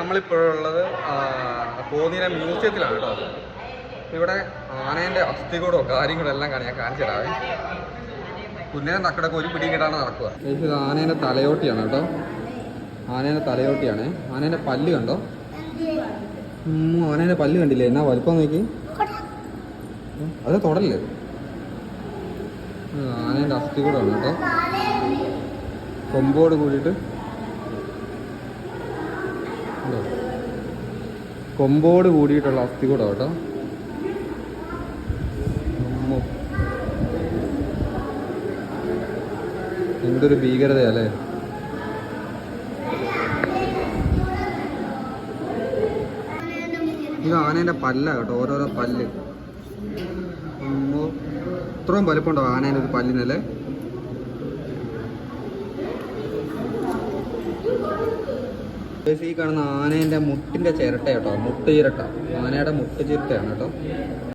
നമ്മളിപ്പോഴുള്ളത് കോന്നിയിലെ മ്യൂസിയത്തിലാണ് കേട്ടോ ഇവിടെ ആനേന്റെ അസ്ഥികൂടോ കാര്യങ്ങളോ എല്ലാം ഞാൻ കാണിച്ചു തരാവേ കുഞ്ഞിനെ നക്കടൊക്കെ ഒരു പിടി കിട്ടാണ് നടക്കുക ഇത് ആനേന്റെ തലയോട്ടിയാണ് കേട്ടോ. ആനേന്റെ തലയോട്ടിയാണ്. ആനേന്റെ പല്ല് കണ്ടോ? ആനേന്റെ പല്ല് കണ്ടില്ലേ? എന്നാ വലുപ്പം നോക്കി. അത് തുടല്ലേ ആനേന്റെ അസ്ഥികൂടമാണ് കേട്ടോ. കൊമ്പോട് കൂടിയിട്ട്? കൊമ്പോട് കൂടിയിട്ടുള്ള അസ്ഥികൂടം കേട്ടോ. എന്തൊരു ഭീകരതയല്ലേ ഇത് ആനേന്റെ പല്ല കേട്ടോ ഓരോരോ പല്ല്. ഇത്രയും വലുപ്പമുണ്ടോ ആനേന്റെ ഒരു പല്ലിനല്ലേ ഈ കാണുന്ന ആനേന്റെ മുട്ടിന്റെ ചിരട്ട കേട്ടോ മുട്ട് ചിരട്ട ആനയുടെ മുട്ട് ചിരട്ടയാണ് കേട്ടോ.